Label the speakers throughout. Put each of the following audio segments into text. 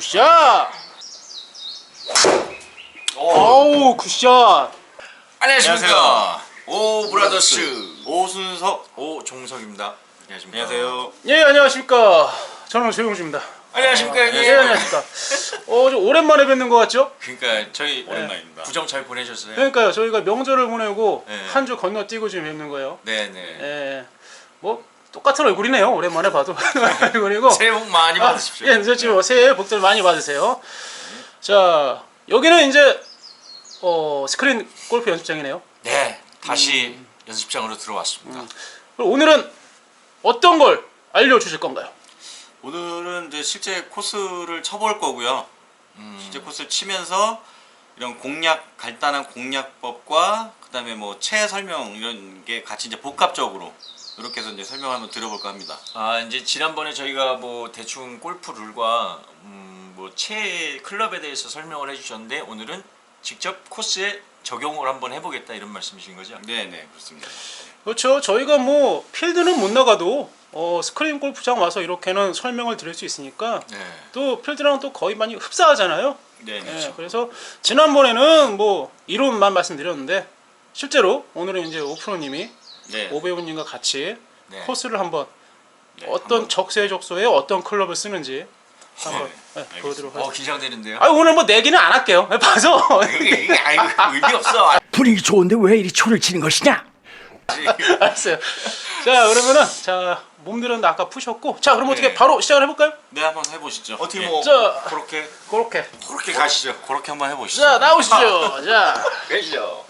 Speaker 1: 굿샷! 어우 굿샷!
Speaker 2: 안녕하십니까 오 브라더스
Speaker 3: 오순석
Speaker 2: 오종석입니다 안녕하십니까
Speaker 3: 안녕하세요.
Speaker 1: 예 안녕하십니까 저는 조용주입니다
Speaker 2: 안녕하십니까 형님
Speaker 1: 예 안녕하십니까 어, 좀 오랜만에 뵙는 것 같죠?
Speaker 2: 그러니까 저희
Speaker 3: 오랜만입니다.
Speaker 2: 구정 잘 보내셨어요?
Speaker 1: 그러니까요 저희가 명절을 보내고
Speaker 2: 네.
Speaker 1: 한 주 건너뛰고 지금 뵙는 거예요
Speaker 2: 네네
Speaker 1: 예. 뭐 똑같은 얼굴이네요 오랜만에 봐도 얼굴이고
Speaker 2: 새해 복 많이 받으십시오
Speaker 1: 예, 그래서 지금 새해 복들 많이 받으세요. 자, 여기는 이제 어, 스크린 골프 연습장이네요.
Speaker 2: 네 다시
Speaker 1: 음.
Speaker 2: 연습장으로 들어왔습니다
Speaker 1: 그럼 오늘은 어떤 걸 알려주실 건가요?
Speaker 3: 오늘은 이제 실제 코스를 쳐볼 거고요.
Speaker 2: 음,
Speaker 3: 실제 코스를 치면서 이런 공략 간단한 공략법과 그다음에 뭐 채 설명 이런 게 같이 이제 복합적으로 이렇게 해서 이제 설명을 한번 드려볼까 합니다.
Speaker 2: 아 이제 지난번에 저희가 뭐 대충 골프 룰과 음, 뭐채 클럽에 대해서 설명을 해주셨는데 오늘은 직접 코스에 적용을 한번 해보겠다 이런 말씀이신 거죠?
Speaker 3: 네, 네 그렇습니다.
Speaker 1: 그렇죠. 저희가 뭐 필드는 못 나가도 어, 스크린 골프장 와서 이렇게는 설명을 드릴 수 있으니까
Speaker 2: 네.
Speaker 1: 또 필드랑 또 거의 많이 흡사하잖아요.
Speaker 3: 네,
Speaker 1: 예,
Speaker 3: 네.
Speaker 1: 그래서 지난번에는 뭐 이론만 말씀드렸는데 실제로 오늘은 이제 오프로님이
Speaker 3: 네.
Speaker 1: 오배우님과 같이
Speaker 2: 네.
Speaker 1: 코스를 한번
Speaker 3: 네,
Speaker 1: 어떤
Speaker 3: 한번.
Speaker 1: 적세적소에 어떤 클럽을 쓰는지 한번
Speaker 3: 네,
Speaker 1: 네,
Speaker 3: 알겠습니다.
Speaker 1: 보여드리도록
Speaker 2: 어
Speaker 1: 하겠습니다.
Speaker 2: 긴장되는데요?
Speaker 1: 아 오늘 뭐 내기는 안 할게요. 봐서
Speaker 2: 이게, 이게 아이고 의미 없어
Speaker 4: 분위기 좋은데 왜 이리 초를 치는 것이냐?
Speaker 1: 알았어요. 자 그러면은 자 몸들은 아까 푸셨고 자 그럼 어떻게
Speaker 3: 네.
Speaker 1: 바로 시작을 해볼까요?
Speaker 3: 네, 한번 해보시죠.
Speaker 2: 어떻게
Speaker 3: 예.
Speaker 1: 뭐자
Speaker 3: 그렇게
Speaker 1: 그렇게
Speaker 3: 그렇게 가시죠. 그렇게 한번 해보시죠.
Speaker 1: 자 나오시죠. 자
Speaker 2: 계시죠?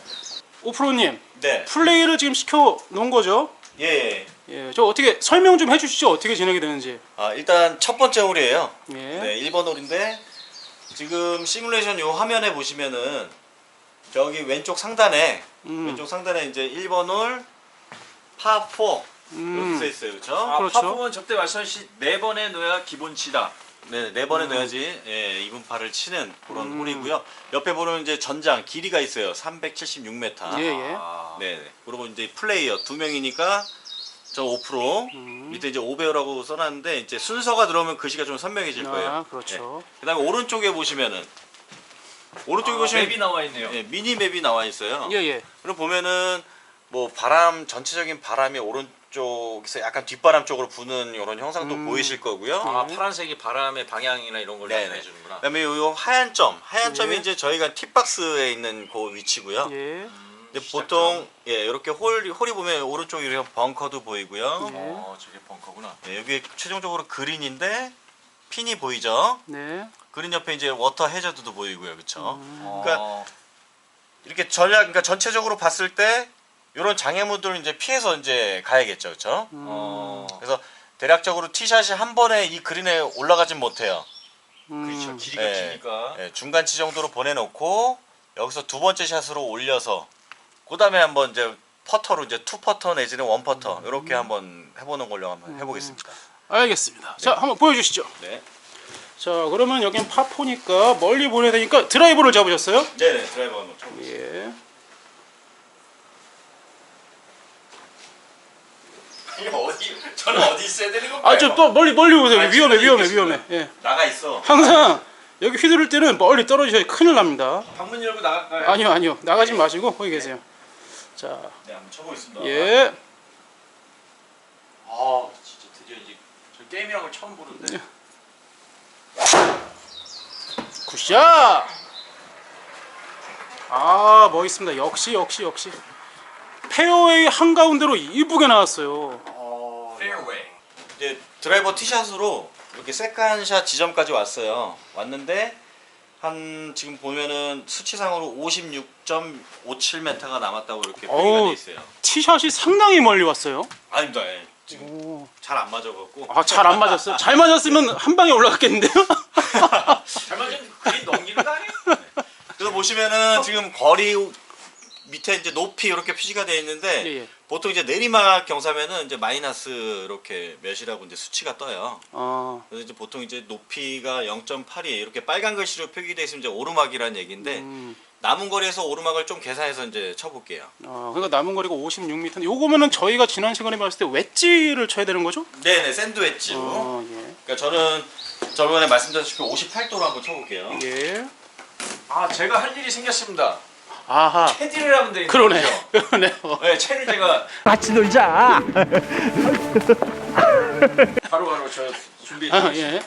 Speaker 1: 오프로님
Speaker 3: 네.
Speaker 1: 플레이를 지금 시켜 놓은 거죠?
Speaker 3: 예, 예.
Speaker 1: 예, 저 어떻게 설명 좀 해주시죠. 어떻게 진행이 되는지.
Speaker 3: 아 일단 첫 번째 홀이에요.
Speaker 1: 예.
Speaker 3: 네, 1번 홀인데 지금 시뮬레이션 요 화면에 보시면은 저기 왼쪽 상단에
Speaker 1: 음.
Speaker 3: 왼쪽 상단에 이제 1번 홀 파4
Speaker 1: 음.
Speaker 3: 이렇게 써 있어요. 그렇죠?
Speaker 2: 아,
Speaker 1: 그렇죠.
Speaker 2: 파폼은 접대 말씀하신 네 번에 넣어야 기본치다.
Speaker 3: 네, 네 번에 넣어야지 예, 2분 파를 치는 그런
Speaker 1: 음.
Speaker 3: 홀이고요. 옆에 보면 이제 전장 길이가 있어요. 376m.
Speaker 1: 예, 예.
Speaker 2: 아,
Speaker 3: 네, 네. 그리고 이제 플레이어 두 명이니까 저5%
Speaker 1: 음.
Speaker 3: 밑에 이제 5배우라고 써놨는데 이제 순서가 들어오면 글씨가 좀 선명해질 거예요.
Speaker 1: 아, 그렇죠.
Speaker 3: 네. 그다음에 오른쪽에 보시면은 오른쪽에
Speaker 2: 아,
Speaker 3: 보시면
Speaker 2: 맵이 나와 있네요.
Speaker 3: 예, 미니 맵이 나와 있어요.
Speaker 1: 예, 예.
Speaker 3: 그럼 보면은 뭐 바람 전체적인 바람이 오른 쪽에서 약간 뒷바람 쪽으로 부는 이런 형상도
Speaker 1: 음.
Speaker 3: 보이실 거고요.
Speaker 2: 아 파란색이 바람의 방향이나 이런 걸
Speaker 3: 네네.
Speaker 2: 나타내 주는구나.
Speaker 3: 그다음에 요 하얀 점, 하얀
Speaker 1: 예.
Speaker 3: 점이 이제 저희가 팁박스에 있는 그 위치고요.
Speaker 1: 예.
Speaker 2: 음,
Speaker 3: 근데
Speaker 2: 시작점.
Speaker 3: 보통 예 이렇게 홀 홀이 보면 오른쪽에 이렇게 벙커도 보이고요.
Speaker 2: 어 저게 벙커구나.
Speaker 3: 예, 여기 최종적으로 그린인데 핀이 보이죠.
Speaker 1: 네.
Speaker 3: 그린 옆에 이제 워터 해저드도 보이고요, 그렇죠.
Speaker 2: 어,
Speaker 3: 그러니까 이렇게 전략, 그러니까 전체적으로 봤을 때 이런 장애물들을 이제 피해서 이제 가야겠죠, 그렇죠.
Speaker 2: 어,
Speaker 3: 그래서 대략적으로 티샷이 한 번에 이 그린에 올라가진 못해요.
Speaker 2: 그렇죠.
Speaker 1: 음.
Speaker 2: 길이가
Speaker 3: 예.
Speaker 2: 기니까.
Speaker 3: 예, 중간치 정도로 보내놓고 여기서 두 번째 샷으로 올려서 그다음에 한번 이제 퍼터로 이제 투 퍼터 내지는 원 퍼터 이렇게 한번 해보는 걸로 한번 해보겠습니다.
Speaker 1: 알겠습니다. 자, 한번 보여주시죠.
Speaker 3: 네,
Speaker 1: 자, 그러면 여긴 파포니까 멀리 보내야 되니까 드라이버를 잡으셨어요?
Speaker 3: 네네 드라이버 한번 쳐보세요.
Speaker 1: 예.
Speaker 2: 어디 저는 어디 있어야 되는 건가요?
Speaker 1: 아, 좀또 멀리 멀리 오세요.
Speaker 2: 아,
Speaker 1: 위험해, 위험해, 위험해. 예.
Speaker 3: 나가 있어.
Speaker 1: 항상 여기 휘두를 때는 멀리 떨어지셔야 큰일 납니다.
Speaker 2: 방문 열고 나갈까요?
Speaker 1: 아니요, 아니요. 나가지 마시고 거기 계세요. 자,
Speaker 3: 네, 한번 쳐보겠습니다.
Speaker 1: 예.
Speaker 2: 아 진짜 드디어 이제 저 게임이란 걸 처음 보는데.
Speaker 1: 굿샷! 아, 멋있습니다. 역시, 역시, 역시. 페어웨이 한가운데로 이쁘게 나왔어요.
Speaker 3: 이제 드라이버 티샷으로 이렇게 세컨샷 지점까지 왔어요. 왔는데 한 지금 보면은 수치상으로 56.57m가 남았다고 이렇게 표기가
Speaker 1: 어우.
Speaker 3: 돼 있어요.
Speaker 1: 티샷이 상당히 멀리 왔어요.
Speaker 3: 아닙니다. 예. 지금
Speaker 1: 오.
Speaker 3: 잘안 맞아 갖고.
Speaker 1: 아, 잘 안 맞았어요. 잘 맞았으면 한 방에 올라갔겠는데요?
Speaker 2: 잘 맞은 그린 넘기는 거 아니에요?
Speaker 3: 그래서 보시면은 지금 거리 밑에 이제 높이 이렇게 표시가 되어 있는데
Speaker 1: 예, 예.
Speaker 3: 보통 이제 내리막 경사면은 이제 마이너스 이렇게 몇이라고 이제 수치가 떠요.
Speaker 1: 아,
Speaker 3: 그래서 이제 보통 이제 높이가 0.8이 이렇게 빨간 글씨로 표기되어 있으면 이제 오르막이라는 얘기인데
Speaker 1: 음,
Speaker 3: 남은 거리에서 오르막을 좀 계산해서 이제 쳐볼게요.
Speaker 1: 아, 그러니까 남은 거리가 56m. 요거면은 저희가 지난 시간에 봤을 때 웨지를 쳐야 되는 거죠?
Speaker 3: 네네 샌드웨치로.
Speaker 1: 어, 예.
Speaker 3: 그러니까 저는 저번에 말씀드렸다시피 58도로 한번 쳐볼게요.
Speaker 1: 예.
Speaker 2: 아 제가 할 일이 생겼습니다.
Speaker 1: 아하.
Speaker 2: 캐디를 하면 되겠네요.
Speaker 1: 그러네. 그러네요.
Speaker 2: 네, 채를 제가
Speaker 4: 같이 놀자.
Speaker 2: 바로 바로 저 준비해
Speaker 1: 아, 예.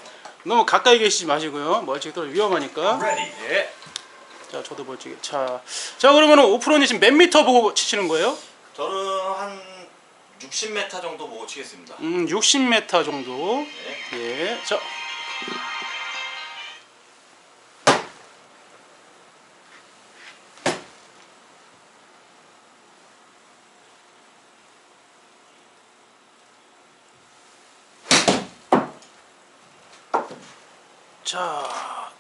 Speaker 1: 너무 가까이 계시지 마시고요. 멀찍이 떨어 위험하니까.
Speaker 2: 레디. 예.
Speaker 1: 자, 저도 멀찍이. 자, 자 그러면은 오프로님 지금 몇 미터 보고 치시는 거예요?
Speaker 3: 저는 한 60m 정도 보고 치겠습니다.
Speaker 1: 음, 60m 정도.
Speaker 3: 네.
Speaker 1: 예. 자. 자,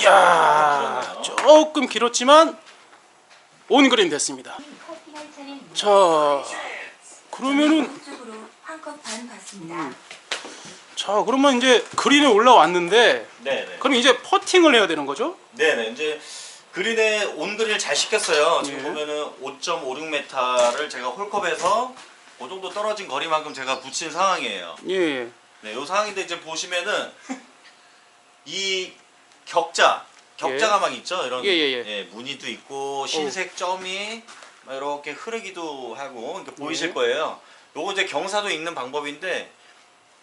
Speaker 1: 이야, 조금 길었지만 온그린 됐습니다. 자, 그러면은. 자, 그러면 이제 그린에 올라왔는데
Speaker 3: 네네.
Speaker 1: 그럼 이제 퍼팅을 해야 되는 거죠?
Speaker 3: 네네. 이제 그린에 온 그린을 잘 시켰어요. 지금
Speaker 1: 예.
Speaker 3: 보면은 5.56m를 제가 홀컵에서 그 정도 떨어진 거리만큼 제가 붙인 상황이에요.
Speaker 1: 예.
Speaker 3: 네, 요 상황인데 이제 보시면은 이 격자, 격자가 막 있죠. 이런
Speaker 1: 예, 예, 예.
Speaker 3: 무늬도 있고 흰색 점이 막 이렇게 흐르기도 하고 이렇게 보이실
Speaker 1: 예.
Speaker 3: 거예요. 요거 이제 경사도 있는 방법인데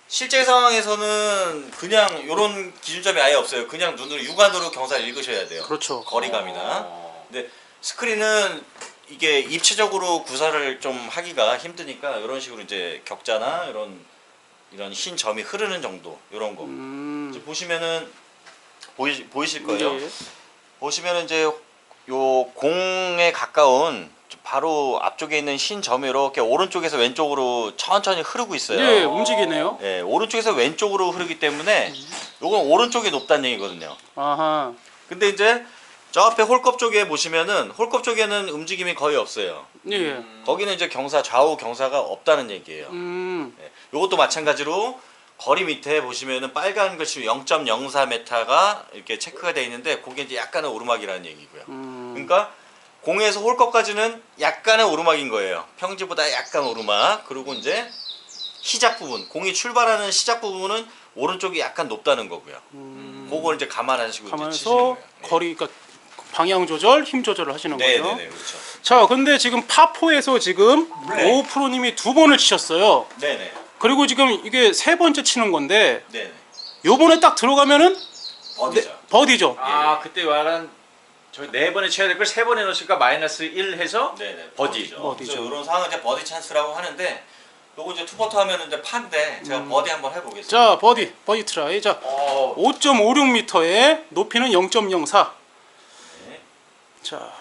Speaker 3: 실제 상황에서는 그냥 이런 기준점이 아예 없어요. 그냥 눈으로 육안으로 경사를 읽으셔야 돼요.
Speaker 1: 그렇죠.
Speaker 3: 거리감이나.
Speaker 2: 어.
Speaker 3: 근데 스크린은 이게 입체적으로 구사를 좀 하기가 힘드니까 이런 식으로 이제 격자나 이런 이런 흰 점이 흐르는 정도 이런 거
Speaker 1: 음.
Speaker 3: 보시면은 보이 보이실 거예요.
Speaker 1: 예.
Speaker 3: 보시면은 이제 요 공에 가까운 바로 앞쪽에 있는 흰 점이 이렇게 오른쪽에서 왼쪽으로 천천히 흐르고 있어요.
Speaker 1: 예, 움직이네요.
Speaker 3: 예, 오른쪽에서 왼쪽으로 흐르기 때문에 요건 오른쪽이 높다는 얘기거든요.
Speaker 1: 아하.
Speaker 3: 근데 이제 저 앞에 홀컵 쪽에 보시면은 홀컵 쪽에는 움직임이 거의 없어요.
Speaker 1: 예.
Speaker 3: 거기는 이제 경사 좌우 경사가 없다는 얘기예요.
Speaker 1: 음.
Speaker 3: 예. 요것도 마찬가지로 거리 밑에 보시면은 빨간 글씨 0.04m가 이렇게 체크가 되어 있는데 그게 이제 약간의 오르막이라는 얘기고요.
Speaker 1: 음.
Speaker 3: 그러니까 공에서 홀컵까지는 약간의 오르막인 거예요. 평지보다 약간 오르막. 그리고 이제 시작 부분, 공이 출발하는 시작 부분은 오른쪽이 약간 높다는 거고요.
Speaker 1: 음.
Speaker 3: 그걸 이제 감안하시고 거예요. 네.
Speaker 1: 거리 그러니까 방향 조절, 힘 조절을 하시는
Speaker 3: 네,
Speaker 1: 거죠.
Speaker 3: 네, 네, 그렇죠.
Speaker 1: 자, 근데 지금 파포에서 지금
Speaker 3: 네.
Speaker 1: 오 프로님이 두 번을 치셨어요.
Speaker 3: 네, 네,
Speaker 1: 그리고 지금 이게 세 번째 치는 건데
Speaker 3: 네, 네.
Speaker 1: 요번에 딱 들어가면은
Speaker 3: 어디죠?
Speaker 1: 네, 버디죠.
Speaker 2: 아 그때 말한 저 네 번에 쳐야 될 걸 세 번에 넣으니까 마이너스 1 해서
Speaker 3: 네, 네.
Speaker 2: 버디.
Speaker 1: 버디죠.
Speaker 3: 이런 상황은 이제 버디 찬스라고 하는데 요거 이제 투퍼터 하면은 이제 판데 제가
Speaker 1: 음.
Speaker 3: 버디 한번 해보겠습니다.
Speaker 1: 자, 버디, 버디 트라이. 자,
Speaker 2: 어,
Speaker 1: 5.56m에 높이는 0.04.
Speaker 3: 네.
Speaker 1: 자.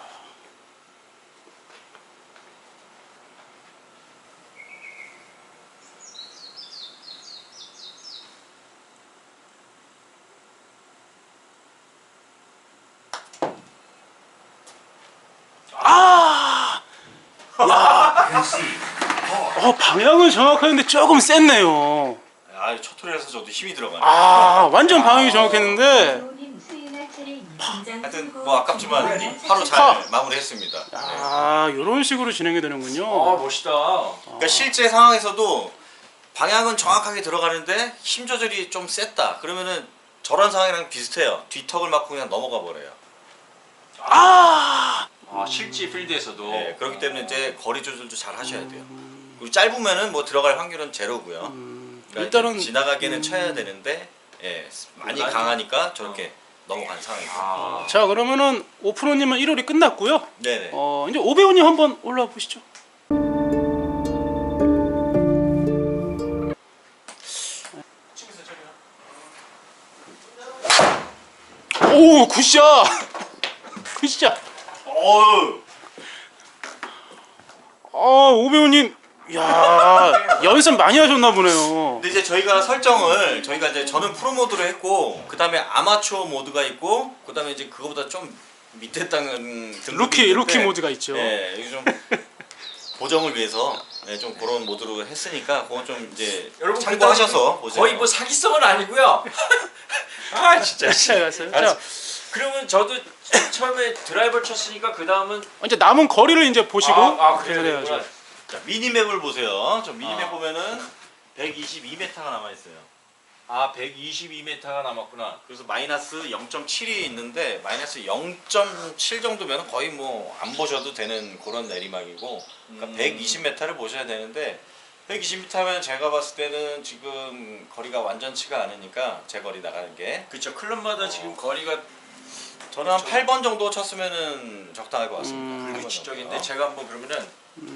Speaker 1: 어, 방향은 정확했는데 조금 셌네요.
Speaker 3: 아, 첫 톨이라서 저도 힘이 들어가네.
Speaker 1: 아, 완전 방향이 정확했는데
Speaker 3: 하여튼 뭐 아깝지만 바로 잘
Speaker 1: 파.
Speaker 3: 마무리했습니다.
Speaker 1: 아, 이런 식으로 진행이 되는군요.
Speaker 2: 아 멋있다.
Speaker 3: 그러니까 실제 상황에서도 방향은 정확하게 들어가는데 힘 조절이 좀 셌다. 그러면은 저런 상황이랑 비슷해요. 뒤턱을 맞고 그냥 넘어가 버려요.
Speaker 1: 아!
Speaker 2: 아 실제 필드에서도.
Speaker 3: 네, 그렇기 때문에 이제 거리 조절도 잘 하셔야 돼요. 그리고 짧으면은 뭐 들어갈 확률은 제로고요.
Speaker 1: 음,
Speaker 3: 그러니까
Speaker 1: 일단은
Speaker 3: 지나가기는 쳐야 되는데 예, 많이
Speaker 2: 많이-
Speaker 3: 강하니까 저렇게 넘어간 상황이죠.
Speaker 2: 아,
Speaker 1: 자 그러면은 오프로님은 1월이 끝났고요.
Speaker 3: 네네.
Speaker 1: 어 이제 오배우님 한번 올라와 보시죠. 오 굿샷, 굿샷.
Speaker 3: 어우.
Speaker 1: 아 오배우님, 야 연습 많이 하셨나 보네요.
Speaker 3: 근데 이제 저희가 설정을 저희가 이제 저는 프로 모드로 했고 그 다음에 아마추어 모드가 있고 그 다음에 이제 그거보다 좀 밑에 땅은
Speaker 1: 루키 루키 모드가 있죠.
Speaker 3: 예, 이게 좀 보정을 위해서 예, 좀 그런 모드로 했으니까 그건 좀 이제
Speaker 2: 여러분
Speaker 3: 참고하셔서 보세요.
Speaker 2: 거의 뭐 사기성은 아니고요. 아 진짜.
Speaker 1: 자, 갔어요.
Speaker 2: 그러면 저도 처음에 드라이버 쳤으니까 그 다음은
Speaker 1: 이제 남은 거리를 이제 보시고
Speaker 2: 아, 아 그래야.
Speaker 3: 자, 미니맵을 보세요. 저 미니맵
Speaker 2: 아.
Speaker 3: 보면은 122m가 남아 있어요.
Speaker 2: 아 122m가 남았구나.
Speaker 3: 그래서 마이너스 0.7이 있는데 마이너스 0.7 정도면 거의 뭐 안 보셔도 되는 그런 내리막이고 그러니까
Speaker 2: 음.
Speaker 3: 120m를 보셔야 되는데 120m면 제가 봤을 때는 지금 거리가 완전치가 않으니까 제 거리 나가는 게
Speaker 2: 그쵸 클럽마다 지금 거리가
Speaker 3: 저는 한 8번 정도 쳤으면은 적당할 것 같습니다.
Speaker 1: 음.
Speaker 3: 8번
Speaker 2: 위치적인데
Speaker 3: 정도요.
Speaker 2: 제가 한번 그러면은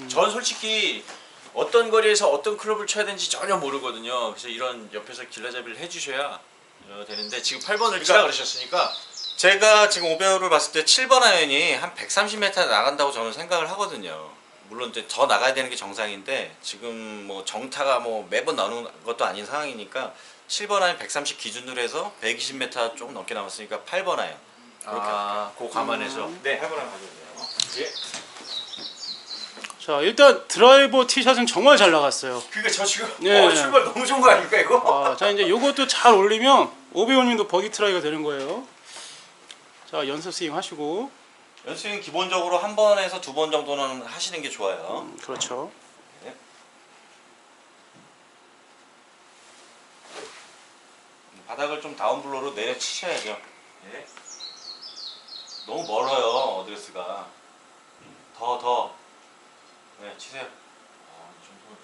Speaker 2: 전 솔직히 어떤 거리에서 어떤 클럽을 쳐야 되는지 전혀 모르거든요. 그래서 이런 옆에서 길라잡이를 해주셔야 어, 되는데 지금 8번을 치라 그러셨으니까
Speaker 3: 제가 지금 오베어를 봤을 때 7번 아이언이 한 130m 나간다고 저는 생각을 하거든요. 물론 이제 더 나가야 되는 게 정상인데 지금 뭐 정타가 뭐 매번 나오는 것도 아닌 상황이니까 7번 아이언 130 기준으로 해서 120m 조금 넘게 남았으니까 8번 아이 언 그렇게
Speaker 2: 아, 그 감안해서
Speaker 3: 네 8번 아이언 가져도 돼요.
Speaker 2: 예.
Speaker 1: 자 일단 드라이버 티샷은 정말 잘 나갔어요.
Speaker 2: 그러니까 저 지금
Speaker 1: 예.
Speaker 2: 어, 출발 너무 좋은 거 아닙니까 이거?
Speaker 1: 아, 자 이제 요것도 잘 올리면 오배우님도 버기 트라이가 되는 거예요. 자 연습 스윙 하시고
Speaker 3: 연습은 기본적으로 한 번에서 두 번 정도는 하시는 게 좋아요.
Speaker 1: 음, 그렇죠.
Speaker 3: 바닥을 좀 다운블로로 내려 치셔야죠.
Speaker 2: 예.
Speaker 3: 너무 멀어요 어드레스가. 더 더. 네 치세요.
Speaker 2: 아, 이 정도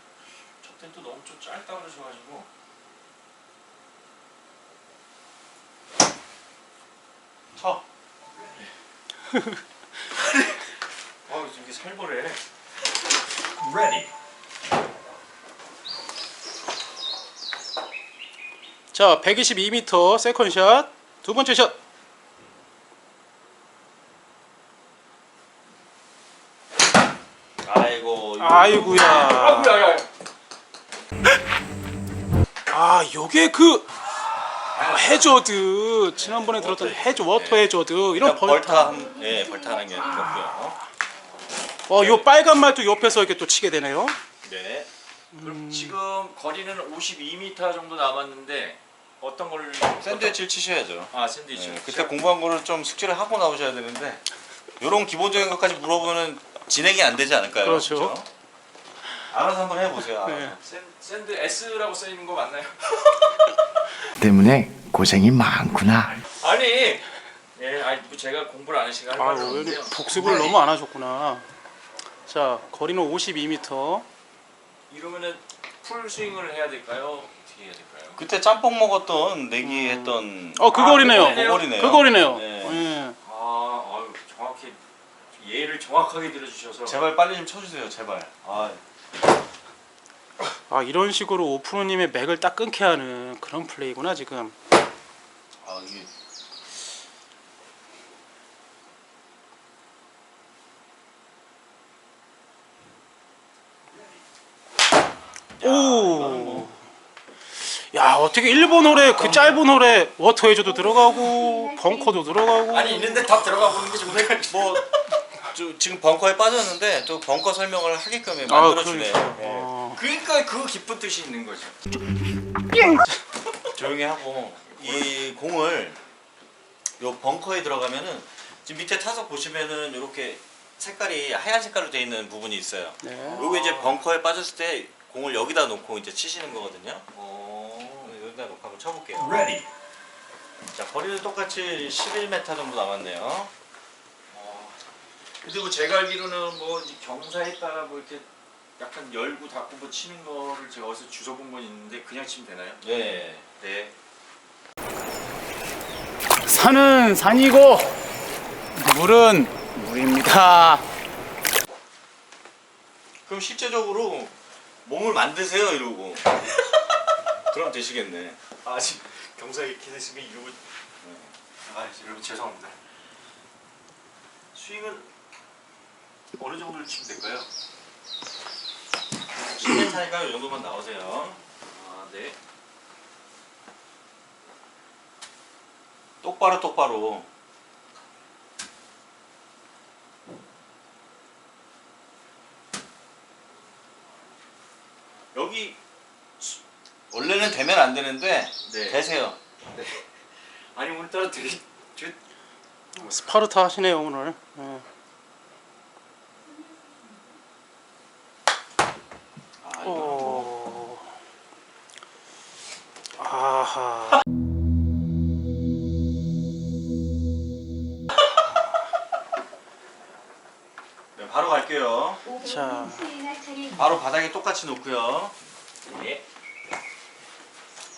Speaker 2: 첫땐 또 너무 좀 짧다 그러셔가지고
Speaker 3: 쳐.
Speaker 2: 아 이게 살벌해. Ready.
Speaker 1: 자 122m 세컨샷 두 번째 샷.
Speaker 3: 아이고. 이거
Speaker 1: 아이구야.
Speaker 2: 아구야.
Speaker 1: 아 요게 그 해저드 지난번에 들었던 해저 워터 해저드 이런
Speaker 3: 그러니까
Speaker 1: 벌타.
Speaker 3: 벌타 한, 예, 벌타 하는 게 있고요.
Speaker 1: 어 요 빨간 말도 옆에서 이렇게 또 치게 되네요.
Speaker 3: 네.
Speaker 2: 그럼 지금 거리는 52m 정도 남았는데 어떤 걸
Speaker 3: 샌드위치를 치셔야죠.
Speaker 2: 아 샌드위치.
Speaker 3: 예, 그때 공부한 거를 좀 숙지를 하고 나오셔야 되는데 이런 기본적인 것까지 물어보면 진행이 안 되지 않을까요?
Speaker 1: 그렇죠.
Speaker 3: 그죠? 알아서 한번 해보세요.
Speaker 1: 네.
Speaker 2: 샌, 샌드 S라고 써 있는 거 맞나요?
Speaker 4: 때문에 고생이 많구나.
Speaker 2: 아니. 예, 아니 뭐 제가 공부를 안 하시가
Speaker 1: 할아
Speaker 2: 없는데요.
Speaker 1: 복습을 너무 안 하셨구나. 자 거리는 52m.
Speaker 2: 이러면은 풀 스윙을 해야 될까요? 어떻게 해야 될까요?
Speaker 3: 그때 짬뽕 먹었던 내기 했던
Speaker 1: 어 그
Speaker 2: 아,
Speaker 1: 거리네요.
Speaker 3: 그그 거리네요.
Speaker 1: 그 거리네요.
Speaker 3: 네.
Speaker 1: 예.
Speaker 2: 아, 아유, 정확히 예를 정확하게 들어주셔서
Speaker 3: 제발 빨리 좀 쳐주세요. 제발. 아,
Speaker 1: 아 이런 식으로 오프로님의 맥을 딱 끊게 하는 그런 플레이구나 지금.
Speaker 3: 아 이게
Speaker 1: 오. 야 어떻게 일본 홀에 그 짧은 홀에 워터 해줘도 들어가고 벙커도 들어가고.
Speaker 2: 아니 있는데 다 들어가고 있는 게 정말
Speaker 3: 뭐 저, 지금 벙커에 빠졌는데 또 벙커 설명을 하게끔
Speaker 1: 아
Speaker 3: 만들어주네 요.
Speaker 1: 그러니까.
Speaker 3: 예.
Speaker 1: 어.
Speaker 2: 그러니까 그 깊은 뜻이 있는 거죠.
Speaker 3: 조용히 하고 이 공을 요 벙커에 들어가면은 지금 밑에 타석 보시면은 이렇게 색깔이 하얀 색깔로 되어 있는 부분이 있어요.
Speaker 1: 네.
Speaker 3: 요게 이제 벙커에 빠졌을 때 공을 여기다 놓고 이제 치시는 거거든요.
Speaker 2: 어.
Speaker 3: 여기다 놓고 한번 쳐볼게요.
Speaker 2: Ready.
Speaker 3: 자 거리는 똑같이 11m 정도 남았네요.
Speaker 2: 어. 근데 뭐 제가 알기로는 뭐 이제 경사에 따라 뭐 이렇게 약간 열고 닫고 뭐 치는 거를 제가 어디서 주워 본 건 있는데 그냥 치면 되나요?
Speaker 3: 네.
Speaker 2: 네.
Speaker 5: 산은 산이고 물은 물입니다.
Speaker 3: 그럼 실제적으로 몸을 만드세요 이러고. 그럼 되시겠네.
Speaker 2: 아 지금 경사에 이렇게 됐으면 이러고 아 여러분 죄송합니다. 스윙은 어느 정도를 치면 될까요?
Speaker 3: 10m니까 이 정도만 나오세요.
Speaker 2: 아 네.
Speaker 3: 똑바로 똑바로. 여기 수- 원래는 되면 안 되는데
Speaker 2: 네.
Speaker 3: 되세요.
Speaker 2: 아니 오늘따라 되게 저
Speaker 1: 스파르타 하시네요 오늘. 예.
Speaker 3: 네, 바로 갈게요.
Speaker 1: 자.
Speaker 3: 바로 바닥에 똑같이 놓고요.
Speaker 2: 예.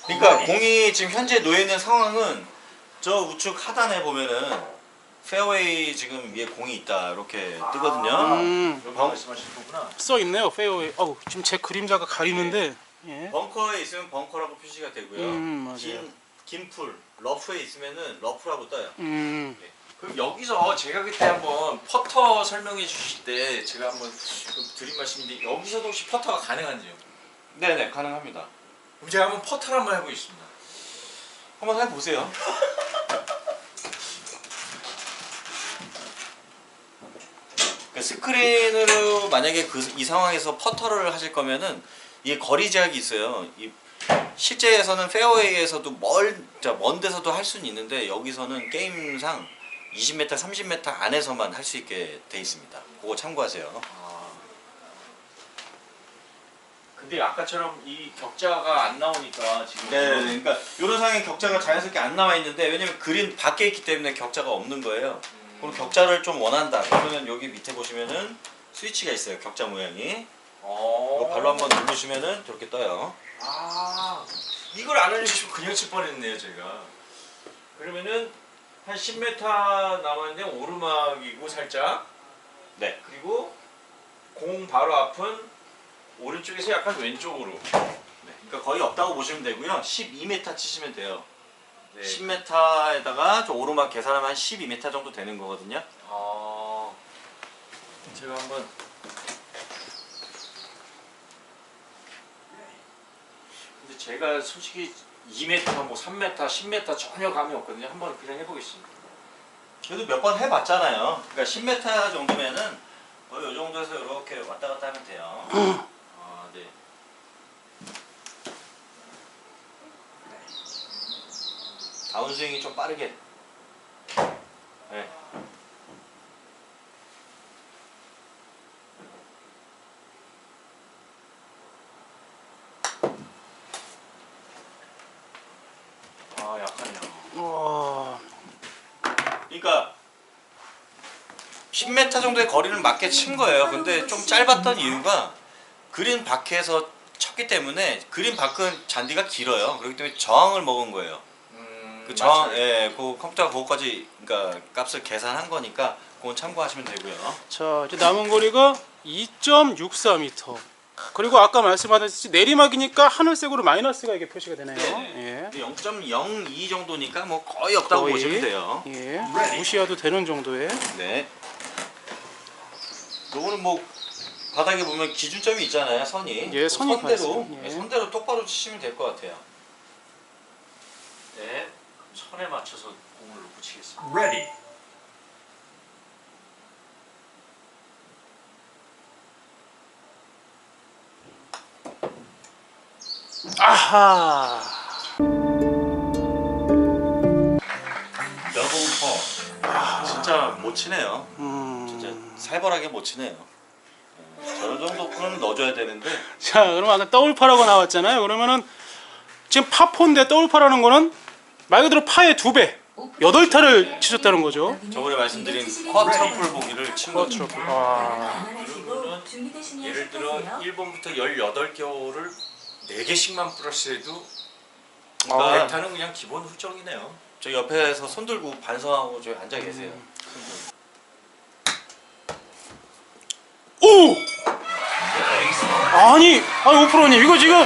Speaker 3: 그러니까 공이 지금 현재 놓여 있는 상황은 저 우측 하단에 보면은 페어웨이 지금 위에 공이 있다 이렇게 뜨거든요.
Speaker 1: 음.
Speaker 2: 여기 말씀하시는 거구나.
Speaker 1: 써 있네요. 페어웨이. 어우, 지금 제 그림자가 가리는데. 예.
Speaker 3: 벙커에 있으면 벙커라고 표시가 되고요.
Speaker 1: 음, 맞아요.
Speaker 3: 긴, 긴 풀, 러프에 있으면은 러프라고 떠요.
Speaker 1: 음.
Speaker 2: 그럼 여기서 제가 그때 한번 퍼터 설명해 주실 때 제가 한번 좀 드린 말씀인데 여기서도 혹시 퍼터가 가능한지요?
Speaker 3: 네네 가능합니다.
Speaker 2: 그럼 제가 한번 퍼터를 한번 해보겠습니다.
Speaker 3: 한번 해보세요. 그 스크린으로 만약에 그 이 상황에서 퍼터를 하실 거면은 이게 거리 제약이 있어요. 이 실제에서는 페어웨이에서도 멀, 자, 먼 데서도 할 수는 있는데 여기서는 게임상 20m, 30m 안에서만 할 수 있게 돼 있습니다. 그거 참고하세요.
Speaker 2: 근데 아까처럼 이 격자가 안 나오니까 지금
Speaker 3: 네, 그러니까 이런 상황에 격자가 자연스럽게 안 나와 있는데 왜냐면 그린 밖에 있기 때문에 격자가 없는 거예요. 그럼 격자를 좀 원한다. 그러면 여기 밑에 보시면은 스위치가 있어요. 격자 모양이.
Speaker 2: 어...
Speaker 3: 발로 한번 누르시면은 저렇게 떠요.
Speaker 2: 아 이걸 안 알려주시면 그냥 칠 뻔했네요 제가. 그러면은 한 10m 남았는데 오르막이고 살짝
Speaker 3: 네.
Speaker 2: 그리고 공 바로 앞은 오른쪽에서 약간 왼쪽으로.
Speaker 3: 네. 그러니까 거의 없다고 보시면 되고요. 12m 치시면 돼요.
Speaker 2: 네.
Speaker 3: 10m에다가 저 오르막 계산하면 한 12m 정도 되는 거거든요.
Speaker 2: 아 제가 한번 근데 제가 솔직히 2m, 뭐 3m, 10m 전혀 감이 없거든요. 한번 그냥 해보겠습니다.
Speaker 3: 그래도 몇 번 해봤잖아요. 그러니까 10m 정도면은 거의 이 정도에서 이렇게 왔다 갔다 하면 돼요.
Speaker 2: 아 네.
Speaker 3: 다운스윙이 좀 빠르게. 네.
Speaker 2: 아 약하네요.
Speaker 1: 와.
Speaker 3: 그러니까 10m 정도의 거리는 맞게 친 거예요. 근데 좀 짧았던 이유가 그린 밖에서 쳤기 때문에 그린 밖은 잔디가 길어요. 그렇기 때문에 저항을 먹은 거예요.
Speaker 2: 음,
Speaker 3: 그 저항,
Speaker 2: 맞아요.
Speaker 3: 예, 그 컴퓨터가 그거까지 그러니까 값을 계산한 거니까 그건 참고하시면 되고요.
Speaker 1: 자, 이제 남은 거리가 2.64m. 그리고 아까 말씀하셨듯이 내리막이니까 하늘색으로 마이너스가 이게 표시가 되네요. 예.
Speaker 3: 0.02 정도니까 뭐 거의 없다고
Speaker 1: 거의.
Speaker 3: 보시면 돼요.
Speaker 1: 예. 무시해도 되는 정도의.
Speaker 3: 네. 요거는 뭐 바닥에 보면 기준점이 있잖아요, 선이.
Speaker 1: 예, 선이 가
Speaker 3: 선대로.
Speaker 1: 예.
Speaker 3: 네, 선대로 똑바로 치시면 될 것 같아요.
Speaker 2: 네. 선에 맞춰서 공을 놓고 치겠습니다. Ready.
Speaker 1: 아하.
Speaker 3: 더블 퍼. 진짜 못 치네요.
Speaker 1: 음.
Speaker 3: 진짜 살벌하게 못 치네요. 어, 저런 정도 풀은 넣어줘야 되는데
Speaker 1: 자, 그럼 아까 더블파라고 나왔잖아요. 그러면은 지금 파포인데 더블파라는 거는 말 그대로 파의 두 배. 여덟 타를 치셨다는 거죠.
Speaker 3: 저번에 말씀드린 쿼트러플 보기를 친 거죠.
Speaker 1: 와.
Speaker 6: 준비되시면
Speaker 2: 예를 들어
Speaker 6: 시작하세요.
Speaker 2: 1번부터 18개월을 4개씩만 플러스해도
Speaker 3: 그러니까
Speaker 2: 넥타는 그냥 기본 후정이네요.
Speaker 3: 저 옆에서 손 들고 반성하고 저기 앉아 계세요.
Speaker 1: 오! 아니, 아니 오프로님 이거 지금